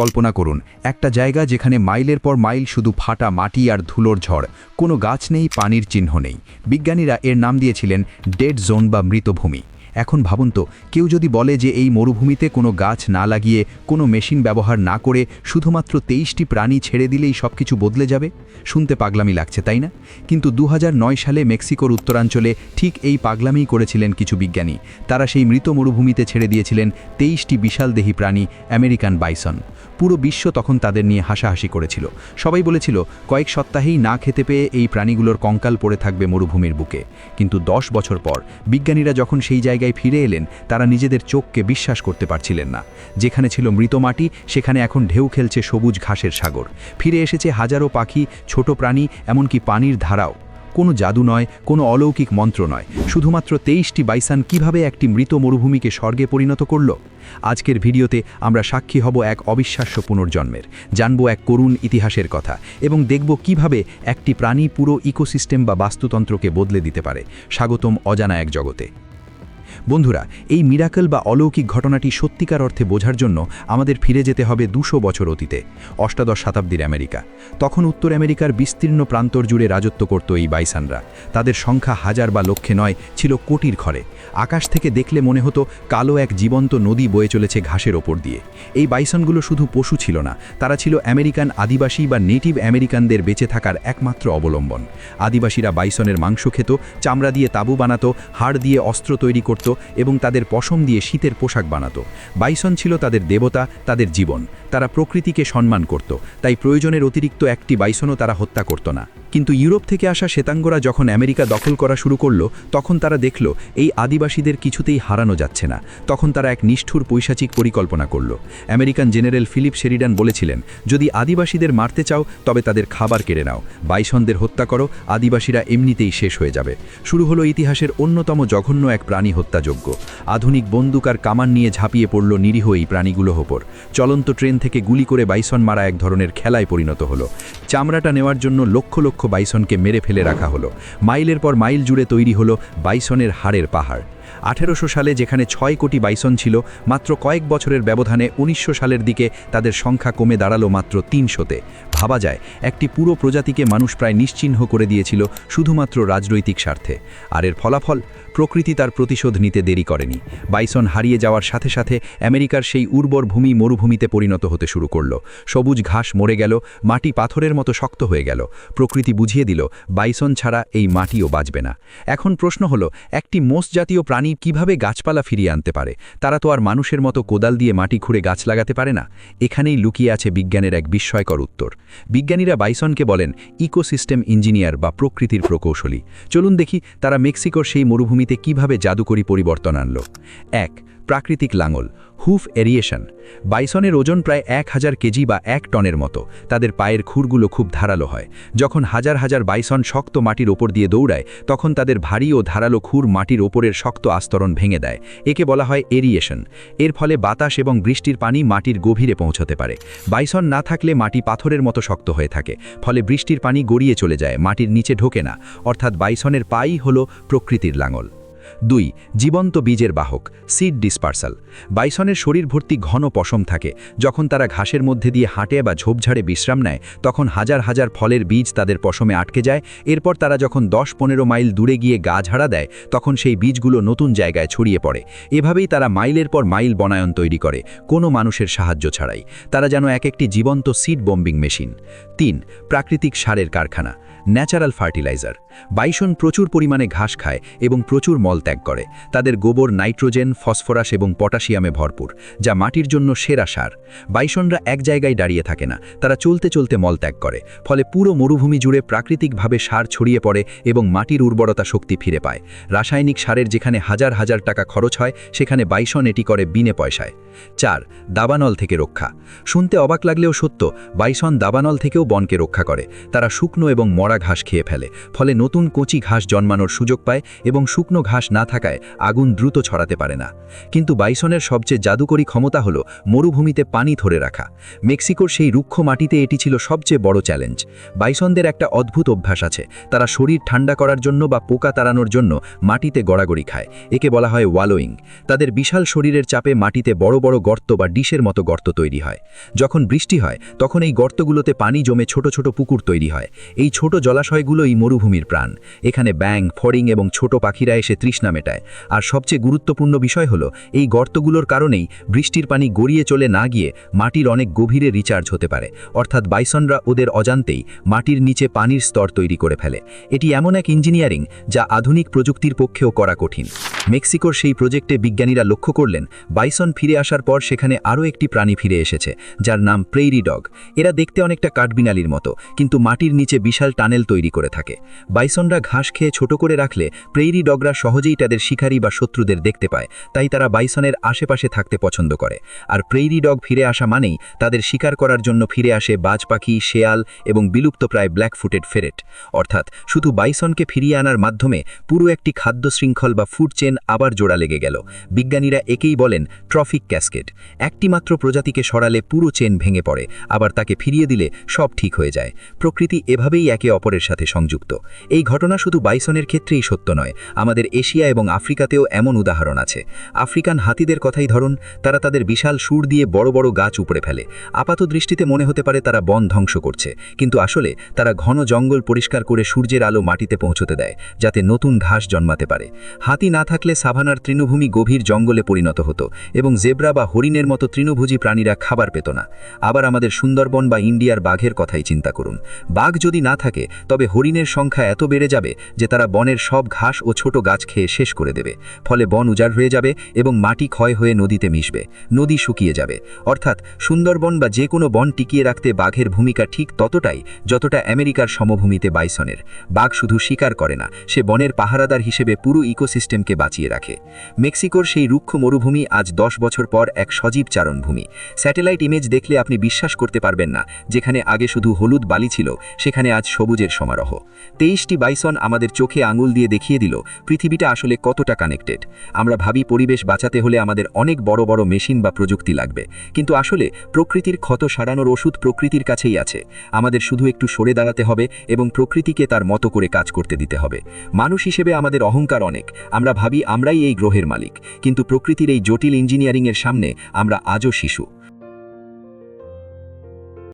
কল্পনা করুন, একটা জায়গা যেখানে মাইলের পর মাইল শুধু ফাটা মাটি আর ধুলোর ঝড়, কোনো গাছ নেই, পানির চিহ্ন নেই। বিজ্ঞানীরা এর নাম দিয়েছিলেন, ডেড জোন বা মৃতভূমি। এখন ভাবুন তো, কেউ যদি বলে যে এই মরুভূমিতে কোনো গাছ না লাগিয়ে, কোনো মেশিন ব্যবহার না করে শুধুমাত্র তেইশটি প্রাণী ছেড়ে দিলেই সব কিছু বদলে যাবে? শুনতে পাগলামি লাগছে, তাই না? কিন্তু দু হাজার নয় সালে মেক্সিকোর উত্তরাঞ্চলে ঠিক এই পাগলামিই করেছিলেন কিছু বিজ্ঞানী। তারা সেই মৃত মরুভূমিতে ছেড়ে দিয়েছিলেন তেইশটি বিশালদেহী প্রাণী, আমেরিকান বাইসন। পুরো বিশ্ব তখন তাদের নিয়ে হাসাহাসি করেছিল। সবাই বলেছিল, কয়েক সপ্তাহেই না খেতে পেয়ে এই প্রাণীগুলোর কঙ্কাল পড়ে থাকবে মরুভূমির বুকে। কিন্তু দশ বছর পর বিজ্ঞানীরা যখন সেই জায়গায় ফিরে এলেন, তারা নিজেদের চোখকে বিশ্বাস করতে পারছিলেন না। যেখানে ছিল মৃত মাটি, সেখানে এখন ঢেউ খেলছে সবুজ ঘাসের সাগর। ফিরে এসেছে হাজারো পাখি, ছোট প্রাণী, এমনকি পানির ধারাও। কোনো জাদু নয়, কোনো অলৌকিক মন্ত্র নয়। শুধুমাত্র তেইশটি বাইসান কীভাবে একটি মৃত মরুভূমিকে স্বর্গে পরিণত করল? আজকের ভিডিওতে আমরা সাক্ষী হব এক অবিশ্বাস্য পুনর্জন্মের। জানব এক করুণ ইতিহাসের কথা এবং দেখব কীভাবে একটি প্রাণী পুরো ইকোসিস্টেম বা বাস্তুতন্ত্রকে বদলে দিতে পারে। স্বাগতম অজানা এক জগতে। বন্ধুরা, এই মিরাকল বা অলৌকিক ঘটনাটি সত্যিকার অর্থে বোঝার জন্য আমাদের ফিরে যেতে হবে দুশো বছর অতীতে, অষ্টাদশ শতাব্দীর আমেরিকা। তখন উত্তর আমেরিকার বিস্তীর্ণ প্রান্তর জুড়ে রাজত্ব করত এই বাইসানরা। তাদের সংখ্যা হাজার বা লক্ষে নয়, ছিল কোটির ঘরে। আকাশ থেকে দেখলে মনে হতো কালো এক জীবন্ত নদী বয়ে চলেছে ঘাসের ওপর দিয়ে। এই বাইসনগুলো শুধু পশু ছিল না, তারা ছিল আমেরিকান আদিবাসী বা নেটিভ আমেরিকানদের বেঁচে থাকার একমাত্র অবলম্বন। আদিবাসীরা বাইসনের মাংস খেত, চামড়া দিয়ে তাবু বানাতো, হাড় দিয়ে অস্ত্র তৈরি করত এবং তাদের পশম দিয়ে শীতের পোশাক বানাত। বাইসন ছিল তাদের দেবতা, তাদের জীবন। তারা প্রকৃতিকে সম্মান করত, তাই প্রয়োজনের অতিরিক্ত একটি বাইসনও তারা হত্যা করত না। কিন্তু ইউরোপ থেকে আসা শ্বেতাঙ্গরা যখন আমেরিকা দখল করা শুরু করল, তখন তারা দেখল, এই আদিবাসীদের কিছুতেই হারানো যাচ্ছে না। তখন তারা এক নিষ্ঠুর পৈশাচিক পরিকল্পনা করল। আমেরিকান জেনারেল ফিলিপ শেরিডান বলেছিলেন, যদি আদিবাসীদের মারতে চাও, তবে তাদের খাবার কেড়ে নাও। বাইসনদের হত্যা করো, আদিবাসীরা এমনিতেই শেষ হয়ে যাবে। শুরু হলো ইতিহাসের অন্যতম জঘন্য এক প্রাণী হত্যাযোগ্য আধুনিক বন্দুক আর কামান নিয়ে ঝাঁপিয়ে পড়ল নিরীহ এই প্রাণীগুলো ওপর। চলন্ত ট্রেন থেকে গুলি করে বাইসন মারা এক ধরনের খেলায় পরিণত হলো। চামড়াটা নেওয়ার জন্য লক্ষ লক্ষ বাইসনকে মেরে ফেলে রাখা হলো। মাইলের পর মাইল জুড়ে তৈরি হলো বাইসনের হাড়ের পাহাড়। আঠেরোশো সালে যেখানে ছয় কোটি বাইসন ছিল, মাত্র কয়েক বছরের ব্যবধানে উনিশশো সালের দিকে তাদের সংখ্যা কমে দাঁড়াল মাত্র তিনশোতে। ভাবা যায়, একটি পুরো প্রজাতিকে মানুষ প্রায় নিশ্চিহ্ন করে দিয়েছিল শুধুমাত্র রাজনৈতিক স্বার্থে। আর এর ফলাফল, প্রকৃতি তার প্রতিশোধ নিতে দেরি করেনি। বাইসন হারিয়ে যাওয়ার সাথে সাথে আমেরিকার সেই উর্বর ভূমি মরুভূমিতে পরিণত হতে শুরু করল। সবুজ ঘাস মরে গেল, মাটি পাথরের মতো শক্ত হয়ে গেল। প্রকৃতি বুঝিয়ে দিল, বাইসন ছাড়া এই মাটিও বাঁচবে না। এখন প্রশ্ন হলো, একটি মোষ জাতীয় প্রাণী কীভাবে গাছপালা ফিরিয়ে আনতে পারে? তারা তো আর মানুষের মতো কোদাল দিয়ে মাটি খুঁড়ে গাছ লাগাতে পারে না। এখানেই লুকিয়ে আছে বিজ্ঞানের এক বিস্ময়কর উত্তর। বিজ্ঞানীরা বাইসনকে বলেন ইকোসিস্টেম ইঞ্জিনিয়ার বা প্রকৃতির প্রকৌশলী। চলুন দেখি তারা মেক্সিকোর সেই মরুভূমিতে কীভাবে জাদুকরী পরিবর্তন আনল। এক প্রাকৃতিক লাঙল, হুফ এরিয়েশন। বাইসনের ওজন প্রায় এক হাজার কেজি বা এক টনের মতো। তাদের পায়ের খুরগুলো খুব ধারালো হয়। যখন হাজার হাজার বাইসন শক্ত মাটির ওপর দিয়ে দৌড়ায়, তখন তাদের ভারী ও ধারালো খুর মাটির ওপরের শক্ত আস্তরণ ভেঙে দেয়। একে বলা হয় এরিয়েশন। এর ফলে বাতাস এবং বৃষ্টির পানি মাটির গভীরে পৌঁছতে পারে। বাইসন না থাকলে মাটি পাথরের মতো শক্ত হয়ে থাকে, ফলে বৃষ্টির পানি গড়িয়ে চলে যায়, মাটির নিচে ঢোকে না। অর্থাৎ বাইসনের পাই হল প্রকৃতির লাঙল। দুই, জীবন্ত বীজের বাহক সিড ডিসপার্সাল বাইসনের শরীর ভর্তি ঘন পশম থাকে। যখন তারা ঘাসের মধ্যে দিয়ে হাঁটে বা ঝোপঝাড়ে বিশ্রাম নেয়, তখন হাজার হাজার ফলের বীজ তাদের পশমে আটকে যায়। এরপর তারা যখন দশ পনেরো মাইল দূরে গিয়ে গা ঝাড়া দেয়, তখন সেই বীজগুলো নতুন জায়গায় ছড়িয়ে পড়ে। এভাবেই তারা মাইলের পর মাইল বনায়ন তৈরি করে, কোনো মানুষের সাহায্য ছাড়াই। তারা যেন এক একটি জীবন্ত সিড বম্বিং মেশিন তিন, প্রাকৃতিক সারের কারখানা ন্যাচারাল ফার্টিলাইজার বাইসন প্রচুর পরিমাণে ঘাস খায় এবং প্রচুর মল ত্যাগ করে। তাদের গোবর, নাইট্রোজেন, ফসফরাস এবং পটাশিয়ামে ভরপুর, যা মাটির জন্য সেরা সার। বাইসনরা এক জায়গায় দাঁড়িয়ে থাকে না, তারা চলতে চলতে মল ত্যাগ করে, ফলে পুরো মরুভূমি জুড়ে প্রাকৃতিকভাবে সার ছড়িয়ে পড়ে এবং মাটির উর্বরতা শক্তি ফিরে পায়। রাসায়নিক সারের যেখানে হাজার হাজার টাকা খরচ হয়, সেখানে বাইসন এটি করে বিনে পয়সায়। চার, দাবানল থেকে রক্ষা। শুনতে অবাক লাগলেও সত্য, বাইসন দাবানল থেকেও বনকে রক্ষা করে। তারা শুকনো এবং মরা ঘাস খেয়ে ফেলে। ফলে নতুন কচি ঘাস জন্মানোর সুযোগ পায় এবং শুকনো ঘাস না থাকায় আগুন দ্রুত ছড়াতে পারে না। কিন্তু বাইসনের সবচেয়ে জাদুকরী ক্ষমতা হল মরুভূমিতে পানি ধরে রাখা। মেক্সিকোর সেই রুক্ষ মাটিতে এটি ছিল সবচেয়ে বড় চ্যালেঞ্জ। বাইসনদের একটা অদ্ভুত অভ্যাস আছে। তারা শরীর ঠান্ডা করার জন্য বা পোকা তাড়ানোর জন্য মাটিতে গড়াগড়ি খায়। একে বলা হয় ওয়ালোয়িং। তাদের বিশাল শরীরের চাপে মাটিতে বড় বড় বড় গর্ত বা ডিশের মতো গর্ত তৈরি হয়। যখন বৃষ্টি হয়, তখন এই গর্তগুলোতে পানি জমে ছোট ছোট পুকুর তৈরি হয়। এই ছোট জলাশয়গুলোই মরুভূমির প্রাণ। এখানে ব্যাং ফড়িং এবং ছোট পাখিরা এসে তৃষ্ণা মেটায়। আর সবচেয়ে গুরুত্বপূর্ণ বিষয় হলো, এই গর্তগুলোর কারণেই বৃষ্টির পানি গড়িয়ে চলে না গিয়ে মাটির অনেক গভীরে রিচার্জ হতে পারে। অর্থাৎ বাইসনরা ওদের অজান্তেই মাটির নিচে পানির স্তর তৈরি করে ফেলে। এটি এমন এক ইঞ্জিনিয়ারিং যা আধুনিক প্রযুক্তির পক্ষেও করা কঠিন। মেক্সিকোর সেই প্রজেক্টে বিজ্ঞানীরা লক্ষ্য করলেন, বাইসন ফিরে আসার পর সেখানে আরও একটি প্রাণী ফিরে এসেছে, যার নাম প্রেইরি ডগ। এরা দেখতে অনেকটা কাঠবিনালির মতো, কিন্তু মাটির নিচে বিশাল টানেল তৈরি করে থাকে। বাইসনরা ঘাস খেয়ে ছোট করে রাখলে প্রেইরি ডগরা সহজেই তাদের শিকারী বা শত্রুদের দেখতে পায়, তাই তারা বাইসনের আশেপাশে থাকতে পছন্দ করে। আর প্রেইরি ডগ ফিরে আসা মানেই তাদের শিকার করার জন্য ফিরে আসে বাজ পাখি, শেয়াল এবং বিলুপ্ত প্রায় ব্ল্যাক ফুটেড ফেরেট। অর্থাৎ শুধু বাইসনকে ফিরিয়ে আনার মাধ্যমে পুরো একটি খাদ্য শৃঙ্খল বা ফুড চেন আবার জোড়া লেগে গেল। বিজ্ঞানীরা একেই বলেন ট্রফিক ক্যাসকেট একটি মাত্র প্রজাতিকে সরালে পুরো চেন ভেঙে পড়ে, আবার তাকে ফিরিয়ে দিলে সব ঠিক হয়ে যায়। প্রকৃতি এভাবেই একে অপরের সাথে সংযুক্ত। এই ঘটনা শুধু বাইসনের ক্ষেত্রেই সত্য নয়, আমাদের এশিয়া এবং আফ্রিকাতেও এমন উদাহরণ আছে। আফ্রিকান হাতিদের কথাই ধরুন, তারা তাদের বিশাল সুর দিয়ে বড় বড় গাছ উপড়ে ফেলে। আপাত দৃষ্টিতে মনে হতে পারে তারা বন ধ্বংস করছে, কিন্তু আসলে তারা ঘন জঙ্গল পরিষ্কার করে সূর্যের আলো মাটিতে পৌঁছতে দেয়, যাতে নতুন ঘাস জন্মাতে পারে। হাতি না থাকলে সাভানার তৃণভূমি গভীর জঙ্গলে পরিণত হতো এবং জেব্রা বা হরিণের মতো তৃণভোজী প্রাণীরা খাবার পেত না। আবার আমাদের সুন্দরবন বা ইন্ডিয়ার বাঘের কথাই চিন্তা করুন। বাঘ যদি না থাকে, তবে হরিণের সংখ্যা এত বেড়ে যাবে যে তারা বনের সব ঘাস ও ছোট গাছ খেয়ে শেষ করে দেবে। ফলে বন উজাড় হয়ে যাবে এবং মাটি ক্ষয় হয়ে নদীতে মিশবে, নদী শুকিয়ে যাবে। অর্থাৎ সুন্দরবন বা যে কোনো বন টিকিয়ে রাখতে বাঘের ভূমিকা ঠিক ততটাই যতটা আমেরিকার সমভূমিতে বাইসনের। বাঘ শুধু শিকার করে না, সে বনের পাহারাদার হিসেবে পুরো ইকোসিস্টেমকে বাঁচিয়ে রাখে। মেক্সিকোর সেই রুক্ষ মরুভূমি আজ দশ বছর পর এক সজীব চারণভূমি। স্যাটেলাইট ইমেজ দেখলে আপনি বিশ্বাস করতে পারবেন না, যেখানে আগে শুধু হলুদ বালি ছিল, সেখানে আজ সবুজের সমারোহ। তেইশটি বাইসন আমাদের চোখে আঙুল দিয়ে দেখিয়ে দিল, পৃথিবীটা আসলে কতটা কানেক্টেড। আমরা ভাবি পরিবেশ বাঁচাতে হলে আমাদের অনেক বড় বড় মেশিন বা প্রযুক্তি লাগবে। কিন্তু আসলে প্রকৃতির ক্ষত সারানোর ওষুধ প্রকৃতির কাছেই আছে। আমাদের শুধু একটু সরে দাঁড়াতে হবে এবং প্রকৃতিকে তার মতো করে কাজ করতে দিতে হবে। মানুষ হিসেবে আমাদের অহংকার অনেক। আমরা ভাবি আমরাই এই গ্রহের মালিক কিন্তু প্রকৃতির এই জটিল ইঞ্জিনিয়ারিংয়ের সামনে আমরা আজও শিশু।